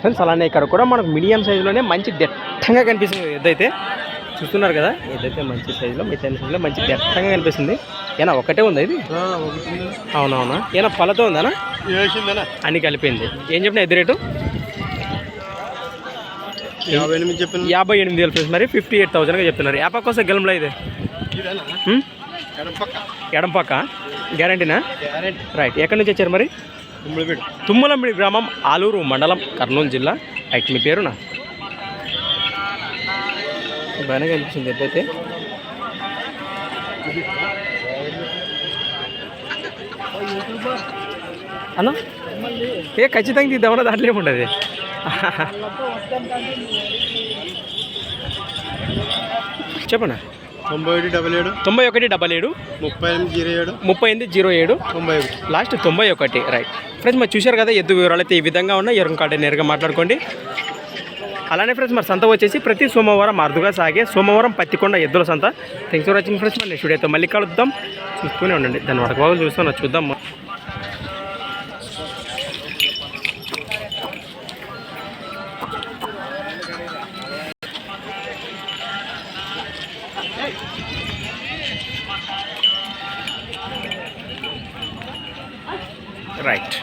Friends అలానే ఇక్కడ కూడా మనకు మీడియం సైజులోనే మంచి దట్టంగా కనిపిస్తుంది. ఎద్దైతే చూస్తున్నారు కదా ఏదైతే మంచి సైజులో మీ సైజులో మంచి దట్టంగా కనిపిస్తుంది. ఏనా ఒకటే ఉందా ఇది? అవునవునా? ఏనా పళ్ళతో ఉందానా? అన్ని కలిపింది. ఏం చెప్పిన ఎద్దు రేటు? యాభై ఎనిమిది చెప్పిన యాభై ఎనిమిది వేలు ఫ్రెండ్స్ మరి ఫిఫ్టీ ఎయిట్ థౌసండ్గా చెప్తున్నారు ఏ పక్క వస్తే గెలంలో ఇది? ఎడం పక్క. గ్యారంటీనా గ్యారెంటీ రైట్ ఎక్కడి నుంచి వచ్చారు మరి? తుమ్మలంబిడి గ్రామం ఆలూరు మండలం కర్నూలు జిల్లా. అయితే మీ పేరునా? బాగానే కనిపించింది. ఎప్పుడైతే? అన్న? ఏ ఖచ్చితంగా తీద్దామన్నా దాంట్లో ఏముండదు చెప్పండి తొంభై ఒకటి డబల్ ఏడు. తొంభై ఒకటి డబల్ ఏడు. ముప్పై ఎనిమిది జీరో ఏడు. ముప్పై ఎనిమిది జీరో ఏడు. తొంభై ఒకటి. లాస్ట్ తొంభై ఒకటి రైట్ ఫ్రెండ్స్ మరి చూశారు కదా ఎద్దు వివరాలు అయితే ఈ విధంగా ఉన్నాయి. ఎవరిని కాడే నేరుగా మాట్లాడుకోండి. అలానే ఫ్రెండ్స్ మరి సంత వచ్చేసి ప్రతి సోమవారం అరుదుగా సాగే సోమవారం పత్తికొండ ఎద్దుల సంత. థ్యాంక్స్ ఫర్ వాచింగ్ ఫ్రెండ్స్ మరి నెక్స్ట్ వీడియోతో మళ్ళీ కలుద్దాం. చూస్తూనే ఉండండి. దాని వరకు బాగా చూస్తున్నా చూద్దాం. రైట్